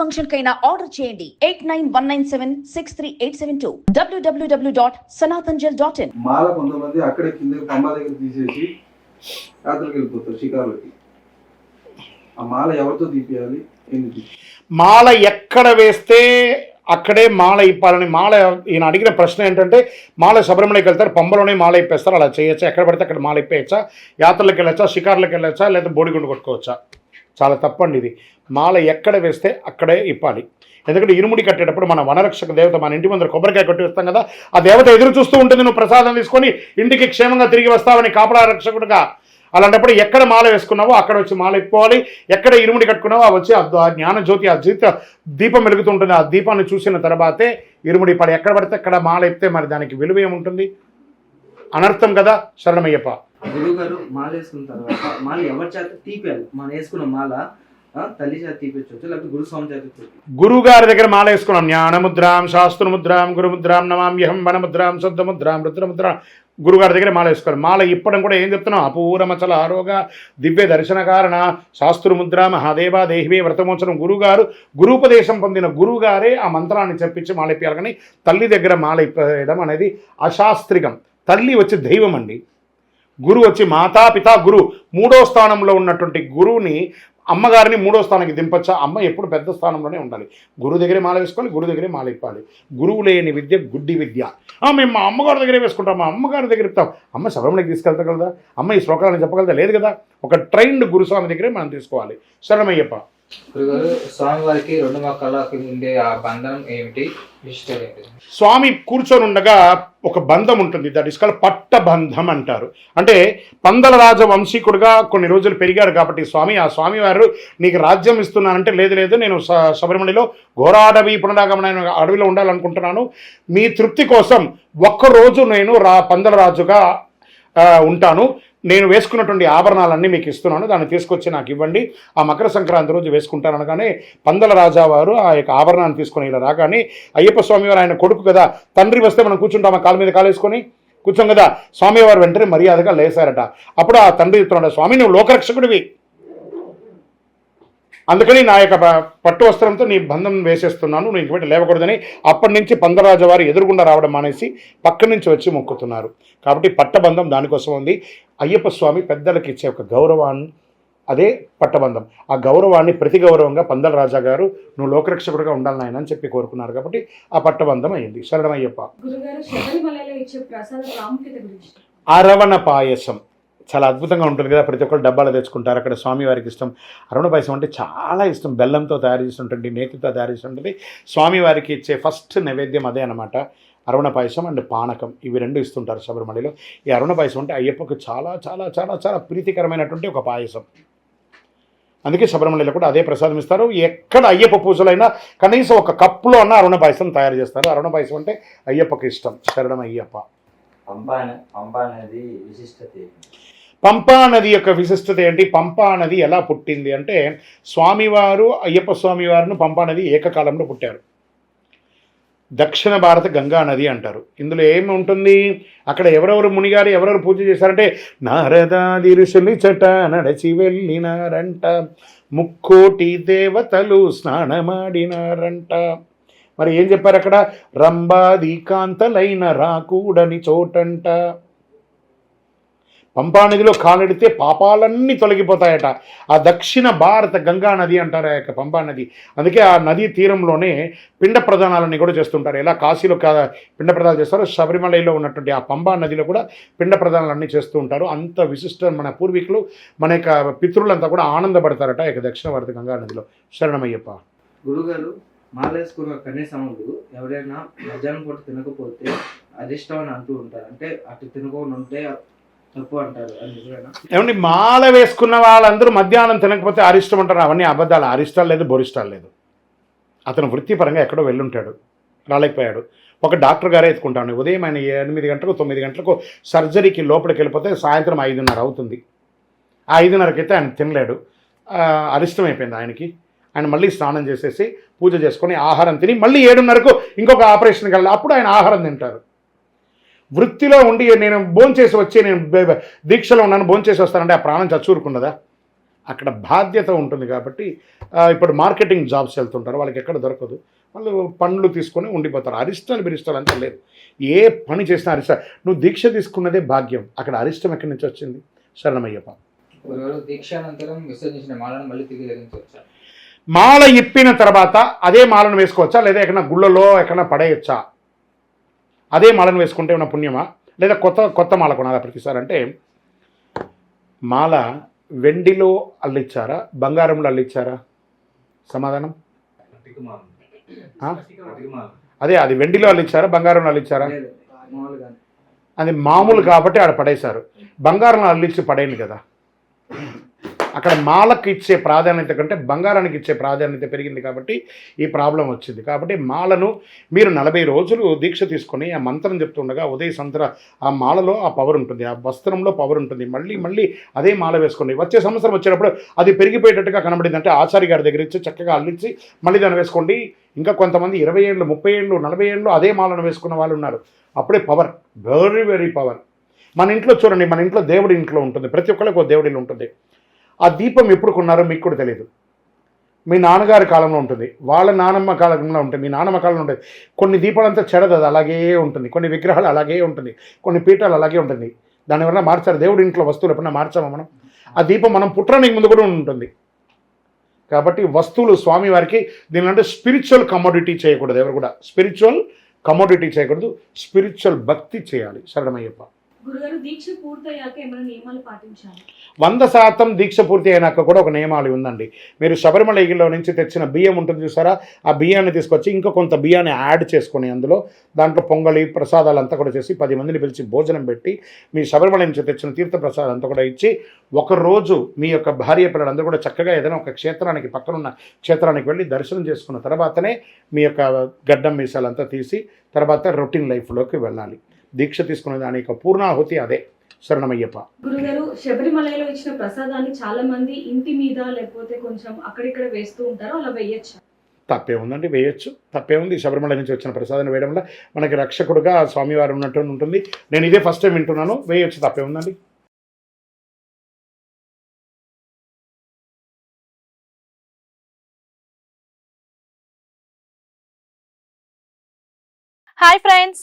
Function కైనా order చేయండి. Eight nine one nine seven six three eight seven two. W W W dot Sanatanjal dot in. మాల కొంతమంది అక్కడే కింద పంబ దగ్గర తీసేసి యాత్రలకు వెళ్ళిపోతారు షికారులకి. ఆ మాల ఎవరితో తీపియాలి? ఏంటి మాల ఎక్కడ వేస్తే అక్కడే మాల ఇప్పాలని మాల ఈయన అడిగిన ప్రశ్న ఏంటంటే మాల శబరిమలకి వెళ్తారు పంబలోనే మాల ఇప్పేస్తారు అలా చేయొచ్చా? ఎక్కడ పడితే అక్కడ మాల ఇప్పేయచ్చా? యాత్రలకు వెళ్ళొచ్చా? షికార్లకు వెళ్ళొచ్చా? లేదా బోడిగుండు కొట్టుకోవచ్చా? చాలా తప్పండి ఇది. మాల ఎక్కడ వేస్తే అక్కడే ఇప్పాలి. ఎందుకంటే ఇరుముడి కట్టేటప్పుడు మన వనరక్షక దేవత మన ఇంటి ముందర కొబ్బరికాయ కొట్టి వస్తాం కదా ఆ దేవత ఎదురు చూస్తూ ఉంటుంది నువ్వు ప్రసాదం తీసుకొని ఇంటికి క్షేమంగా తిరిగి వస్తావని కాపలా రక్షకుడుగా అలాంటప్పుడు ఎక్కడ మాల వేసుకున్నావో అక్కడ వచ్చి మాల ఎక్కువాలి ఎక్కడ ఇరుముడి కట్టుకున్నావో ఆ వచ్చి ఆ- జ్ఞాన జ్యోతి ఆ జీత దీపం వెలుగుతుంటుంది. ఆ దీపాన్ని చూసిన తర్వాతే ఇరుముడి పడి ఎక్కడ పడితే అక్కడ మాల ఇప్పితే మరి దానికి విలువ ఏముంటుంది? అనర్థం కదా శరణమయ్యప్ప. గురువు గారు మాల వేసుకున్న తర్వాత మాల ఎవరి చేత? తీపాలి మనం వేసుకున్న మాల తల్లి చేత తీపించవచ్చు లేకపోతే గురుస్వామి చేత గురువు గారి దగ్గర మాల వేసుకున్నాం. జ్ఞానముద్రాం శాస్త్రముద్రాం గురుముద్రాం నమామ్యహం వనముద్రాం శుద్ధముద్రాం రుద్రముద్రాం. గురుగారి దగ్గర మాల వేసుకోవాలి. మాల ఇప్పడం కూడా ఏం చెప్తున్నాం? అపూరమచల ఆరోగ దివ్య దర్శన కారణ శాస్త్రముద్ర మహాదేవ దేహివే వ్రతమోచనం. గురుగారు గురుపదేశం పొందిన గురుగారే ఆ మంత్రాన్ని చెప్పించి మాల ఇప్పాలి కానీ తల్లి దగ్గర మాల ఇప్పేయడం అనేది అశాస్త్రికం. తల్లి వచ్చి దైవం అండి గురు వచ్చి మాతా పితా గురు మూడో స్థానంలో ఉన్నటువంటి గురువుని అమ్మగారిని మూడో స్థానానికి దింపచ్చా? అమ్మ ఎప్పుడు పెద్ద స్థానంలోనే ఉండాలి. గురువు దగ్గరే మాల వేసుకోవాలి గురువు దగ్గరే మాల ఇప్పాలి. గురువు లేని విద్య గుడ్డి విద్య. మేము మా అమ్మగారి దగ్గరే వేసుకుంటాం. మా అమ్మగారి దగ్గర ఇస్తాం అమ్మ శబరిమలకి తీసుకెళ్తగలదా అమ్మ ఈ శ్లోకాలను చెప్పగలదా? లేదు కదా? ఒక ట్రైన్డ్ గురుస్వామి దగ్గరే మనం తీసుకోవాలి. శరణమయ్యప్ప స్వామివారికి రెండు మొక్కలకి ఉండే ఆ ఏమిటి? విశిష్టత స్వామి కూర్చొని ఉండగా ఒక బంధం ఉంటుంది. దట్ ఇస్ కాల్ పట్టబంధం అంటారు. అంటే పందల రాజ వంశీకుడుగా కొన్ని రోజులు పెరిగారు కాబట్టి స్వామి ఆ స్వామి వారు నీకు రాజ్యం ఇస్తున్నానంటే లేదు లేదు నేను శబరిమలలో ఘోరాడవి పునరాగమన అడవిలో ఉండాలనుకుంటున్నాను. మీ తృప్తి కోసం ఒక్కరోజు నేను రా పందల రాజుగా ఉంటాను. నేను వేసుకున్నటువంటి ఆభరణాలన్నీ మీకు ఇస్తున్నాను. దాన్ని తీసుకొచ్చి నాకు ఇవ్వండి. ఆ మకర సంక్రాంతి రోజు వేసుకుంటాను అనగానే పందల రాజావారు ఆ యొక్క ఆభరణాన్ని తీసుకొని ఇలా రాగానే అయ్యప్ప స్వామి వారు ఆయన కొడుకు కదా తండ్రి వస్తే మనం కూర్చుంటామా? కాలు మీద కాలేసుకొని కూర్చోం కదా. స్వామివారు వెంటనే మర్యాదగా లేశారట అప్పుడు ఆ తండ్రి చెప్తున్నాడు స్వామి నువ్వు లోకరక్షకుడివి. అందుకని నా యొక్క పట్టు వస్త్రంతో నీ బంధం వేసేస్తున్నాను నేను ఇంటి లేవకూడదని అప్పటి నుంచి పందరాజు వారు ఎదురుగుండా రావడం మానేసి పక్క నుంచి వచ్చి మొక్కుతున్నారు. కాబట్టి పట్టబంధం దానికోసం ఉంది. అయ్యప్ప స్వామి పెద్దలకు ఇచ్చే ఒక గౌరవాన్ని అదే పట్టబంధం ఆ గౌరవాన్ని ప్రతి గౌరవంగా పందల రాజా గారు నువ్వు లోకరక్షకుడిగా ఉండాలి నాయన అని చెప్పి కోరుకున్నారు కాబట్టి ఆ పట్టబంధం అయింది శరణమయ్యప్ప. అరవణ పాయసం. చాలా అద్భుతంగా ఉంటుంది కదా. ప్రతి ఒక్కరు డబ్బాలు తెచ్చుకుంటారు. అక్కడ స్వామివారికి ఇష్టం. అరుణ పాయసం అంటే చాలా ఇష్టం. బెల్లంతో తయారు చేస్తుంటుంది నేతితో తయారు చేస్తుంటుంది స్వామివారికి ఇచ్చే ఫస్ట్ నైవేద్యం అదే అనమాట అరుణ పాయసం అండ్ పానకం. ఇవి రెండు ఇస్తుంటారు శబరిమలలో. ఈ అరుణ పాయసం అంటే అయ్యప్పకు చాలా చాలా చాలా చాలా ప్రీతికరమైనటువంటి ఒక పాయసం. అందుకే శబరిమలలో కూడా అదే ప్రసాదం ఇస్తారు. ఎక్కడ అయ్యప్ప పూజలైనా కనీసం ఒక కప్పులో అన్న అరుణ పాయసం తయారు చేస్తారు. అరుణ పాయసం అంటే అయ్యప్పకి ఇష్టం. శరణం అయ్యప్ప పంప అనే- అనేది విశిష్టత పంపా నది యొక్క విశిష్టత ఏంటి? పంపా నది ఎలా పుట్టింది అంటే స్వామివారు అయ్యప్ప స్వామివారిని పంపా నది ఏకకాలంలో పుట్టారు. దక్షిణ భారత గంగా నది అంటారు. ఇందులో ఏమి ఉంటుంది? అక్కడ ఎవరెవరు మునిగారు ఎవరెవరు పూజ చేశారంటే నారదాది ఋషులు చట నడచి వెళ్ళినారంట ముక్కోటి దేవతలు స్నానమాడినారంట. మరి ఏం చెప్పారు అక్కడ? రంబాది కాంతలైన రాకూడని చోటంట. పంపానదిలో కాలెడితే పాపాలన్నీ తొలగిపోతాయట. ఆ దక్షిణ భారత గంగా నది అంటారు ఆ యొక్క పంపా నది. అందుకే ఆ నదీ తీరంలోనే పిండ ప్రదానాలన్నీ కూడా చేస్తుంటారు. ఎలా కాశీలో కా పిండ ప్రదానాలు చేస్తారో శబరిమలలో ఉన్నటువంటి ఆ పంబా నదిలో కూడా పిండ ప్రదానాలన్నీ చేస్తూ ఉంటారు. అంత విశిష్ట మన పూర్వీకులు మన యొక్క పితృలంతా కూడా ఆనందపడతారట ఆ యొక్క దక్షిణ భారత గంగా నదిలో. శరణమయ్యప్ప. గురుగారు మాలేసుకున్న కనీసములు ఎవరైనా మధ్యాహ్నం పూట తినకపోతే అదిష్టం అని అంటూ ఉంటారు. అంటే అటు తినకుండా ఉంటే తప్పు అంటారు ఏమండి మాల వేసుకున్న వాళ్ళందరూ మధ్యాహ్నం తినకపోతే అరిష్టం అంటారు అవన్నీ అబద్ధాలు. అరిష్టాలు లేదు బొరిష్టాలు లేదు. అతను వృత్తిపరంగా ఎక్కడో వెళ్ళుంటాడు రాలేకపోయాడు. ఒక డాక్టర్ గారే ఎత్తుకుంటాను ఉదయం ఆయన ఎనిమిది గంటలకు తొమ్మిది గంటలకు సర్జరీకి లోపలికి వెళ్ళిపోతే సాయంత్రం ఐదున్నర అవుతుంది. ఆ ఐదున్నరకైతే ఆయన తినలేడు. అరిష్టం అయిపోయింది ఆయనకి. ఆయన మళ్ళీ స్నానం చేసేసి పూజ చేసుకొని ఆహారం తిని మళ్ళీ ఏడున్నరకు ఇంకొక ఆపరేషన్కి వెళ్ళాలి. అప్పుడు ఆయన ఆహారం తింటారు. వృత్తిలో ఉండి నేను భోంచేసి వచ్చి నేను దీక్షలో ఉన్నాను భోంచేసి వస్తానంటే ఆ ప్రాణం చచ్చూరుకున్నదా అక్కడ బాధ్యత ఉంటుంది కాబట్టి ఇప్పుడు మార్కెటింగ్ జాబ్స్ వెళ్తుంటారు వాళ్ళకి ఎక్కడ దొరకదు. వాళ్ళు పనులు తీసుకొని ఉండిపోతారు. అరిష్టాలు బిరిష్టాలు అంతా లేదు ఏ పని చేసినా అరిష్ట నువ్వు దీక్ష తీసుకున్నదే భాగ్యం. అక్కడ అరిష్టం ఎక్కడి నుంచి వచ్చింది? శరణమయ్యప్ప. మాల ఇప్పిన తర్వాత అదే మాలను వేసుకోవచ్చా? లేదా ఎక్కడన్నా గుళ్ళలో ఎక్కడన్నా పడేయచ్చా? అదే మాలను వేసుకుంటే ఏమైనా పుణ్యమా? లేదా కొత్త కొత్త మాల కొనాలా ప్రతిసారి? అంటే మాల వెండిలో అల్లిచ్చారా? బంగారంలో అల్లిచ్చారా? సమాధానం? అదే అది వెండిలో అల్లిచ్చారా? బంగారంలో అల్లిచ్చారా? అది మామూలు కాబట్టి ఆడ పడేశారు. బంగారంలో అల్లిచ్చి పడేయండి కదా. అక్కడ మాలకు ఇచ్చే ప్రాధాన్యత కంటే బంగారానికి ఇచ్చే ప్రాధాన్యత పెరిగింది కాబట్టి ఈ ప్రాబ్లం వచ్చింది. కాబట్టి మాలను మీరు నలభై రోజులు దీక్ష తీసుకొని ఆ మంత్రం చెప్తుండగా ఉదయ సంతర ఆ మాలలో ఆ పవర్ ఉంటుంది. ఆ వస్త్రంలో పవర్ ఉంటుంది. మళ్ళీ మళ్ళీ అదే మాల వేసుకోండి వచ్చే సంవత్సరం వచ్చేటప్పుడు అది పెరిగిపోయేటట్టుగా కనబడింది అంటే ఆచార్య గారి దగ్గర ఇచ్చి చక్కగా అల్లించి మళ్ళీ దాన్ని వేసుకోండి. ఇంకా కొంతమంది ఇరవై ఏళ్ళు ముప్పై ఏళ్ళు నలభై ఏళ్ళు అదే మాలను వేసుకున్న వాళ్ళు ఉన్నారు. అప్పుడే పవర్ వెరీ వెరీ పవర్ మన ఇంట్లో చూడండి మన ఇంట్లో దేవుడి ఇంట్లో ఉంటుంది. ప్రతి ఒక్కరికి ఒక దేవుడి ఉంటుంది. ఆ దీపం ఎప్పుడు కొన్నారో మీకు కూడా తెలియదు. మీ నాన్నగారి కాలంలో ఉంటుంది. వాళ్ళ నానమ్మ కాలంలో ఉంటుంది. మీ నానమ్మ కాలంలో ఉంటుంది. కొన్ని దీపాలంతా చెడదు అది అలాగే ఉంటుంది. కొన్ని విగ్రహాలు అలాగే ఉంటుంది. కొన్ని పీఠాలు అలాగే ఉంటుంది. దానివల్ల మార్చారు. దేవుడి ఇంట్లో వస్తువులు ఎప్పుడైనా మార్చామా మనం? ఆ దీపం మనం పుట్టడానికి ముందు కూడా ఉంటుంది. కాబట్టి వస్తువులు స్వామివారికి దీనికంటే స్పిరిచువల్ కమోడిటీ చేయకూడదు ఎవరు కూడా. స్పిరిచువల్ కమోడిటీ చేయకూడదు. స్పిరిచువల్ భక్తి చేయాలి. శరణమయ్యప్ప. గురుగారు దీక్ష పూర్తయ్యాక ఏమైనా నియమాలు పాటించాలి? వంద శాతం దీక్ష పూర్తి అయినాక కూడా ఒక నియమాలు ఉందండి. మీరు శబరిమల నుంచి తెచ్చిన బియ్యం ఉంటుంది చూసారా? ఆ బియ్యాన్ని తీసుకొచ్చి ఇంకా కొంత బియ్యాన్ని యాడ్ చేసుకొని అందులో దాంట్లో పొంగలి ప్రసాదాలు అంతా కూడా చేసి పది మందిని పిలిచి భోజనం పెట్టి మీ శబరిమల నుంచి తెచ్చిన తీర్థ ప్రసాదం అంతా కూడా ఇచ్చి ఒకరోజు మీ యొక్క భార్య పిల్లలందరూ కూడా చక్కగా ఏదైనా ఒక క్షేత్రానికి పక్కనున్న క్షేత్రానికి వెళ్ళి దర్శనం చేసుకున్న తర్వాతనే మీ యొక్క గడ్డం మీసాలంతా తీసి తర్వాత రొటీన్ లైఫ్లోకి వెళ్ళాలి. దీక్ష తీసుకునే దాని యొక్క పూర్ణాహుతి అదే. శరణమయ్యప్ప. గురుగారు శబరిమలలో ఇచ్చిన ప్రసాదాన్ని చాలా మంది ఇంటి మీద లేకపోతే కొంచెం అక్కడిక్కడ వేస్తూ ఉంటారు అలా వేయచ్చు. తప్పే ఉందండి వేయొచ్చు. తప్పే ఉంది. శబరిమల నుంచి వచ్చిన ప్రసాదం వేయడం వల్ల మనకి రక్షకుడుగా స్వామివారు ఉన్నట్టు ఉంటుంది. నేను ఇదే ఫస్ట్ టైం వింటున్నాను. వేయొచ్చు తప్పే ఉందండి. Hi friends